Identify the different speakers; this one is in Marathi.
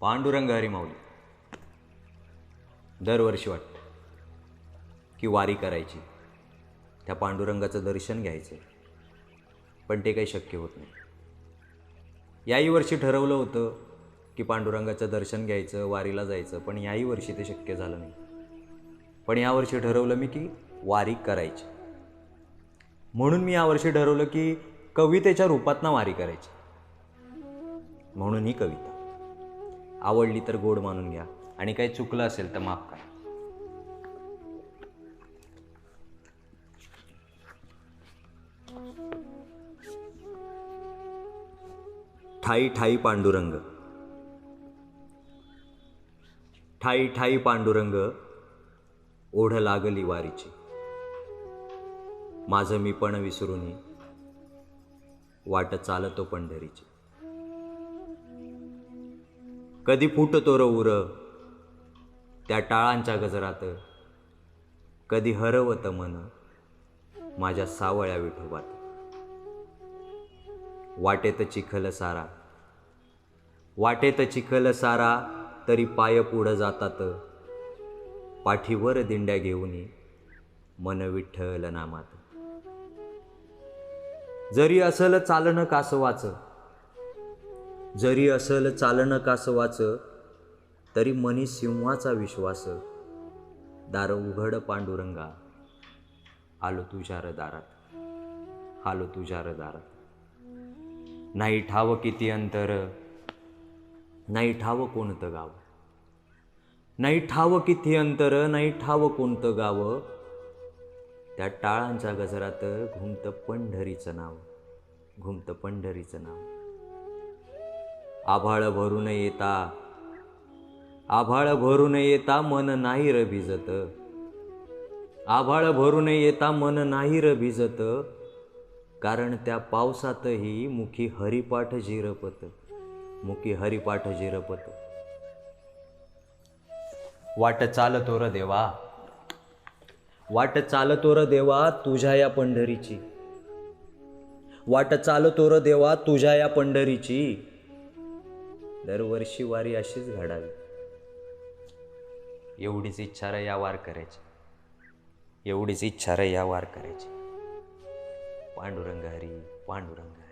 Speaker 1: पांडुरंग हरिमाऊली दरवर्षी वाटतं की वारी करायची. त्या पांडुरंगाचं दर्शन घ्यायचं पण ते काही शक्य होत नाही. याही वर्षी ठरवलं होतं की पांडुरंगाचं दर्शन घ्यायचं वारीला जायचं पण याही वर्षी ते शक्य झालं नाही. पण यावर्षी ठरवलं मी की वारी करायची. म्हणून मी यावर्षी ठरवलं की कवितेच्या रूपातनं वारी करायची. म्हणून ही कविता. आवडली तर गोड मानून घ्या. आणि काही चुकलं असेल तर माफ करा. ठाई ठाई पांडुरंग. ठाई ठाई पांडुरंग ओढ लागली वारीची. माझं मी पण विसरून वाट चालतो पंढरीची. कधी फुटतो र उर? त्या टाळांच्या गजरात. कधी हरवत मन माझ्या सावळ्या विठोबात. वाटेत चिखल सारा. वाटेत चिखल सारा तरी पाय पुढं जातात. पाठीवर दिंड्या घेऊन मन विठ्ठल नामात. जरी असल चालणं कासवाचं जरी असल चालणं कासवाच तरी मनी सिंहाचा विश्वास. दार उघड पांडुरंगा. आलो तुझ्या दारात आलो तुझ्या दारात नाही ठाव किती अंतर नाही ठाव कोणतं गाव. नाही ठाव किती अंतर नाही ठाव कोणतं गाव. त्या टाळांच्या गजरात घुमतं पंढरीचं नाव. घुमतं पंढरीचं नाव. आभाळ भरून येता. आभाळ भरून येता मन नाही र भिजत. आभाळ भरून येता मन नाही र भिजत. कारण त्या पावसातही मुखी हरिपाठ झिरपत मुखी हरिपाठ झिरपत वाट चालतो र देवा. वाट चालतो र देवा तुझ्या या पंढरीची. वाट चालतो र देवा तुझ्या या पंढरीची. दरवर्षी वारी अशीच घडावी. एवढीच इच्छा या वार करायची एवढीच इच्छा या वार करायची पांडुरंग हरी पांडुरंग हरी.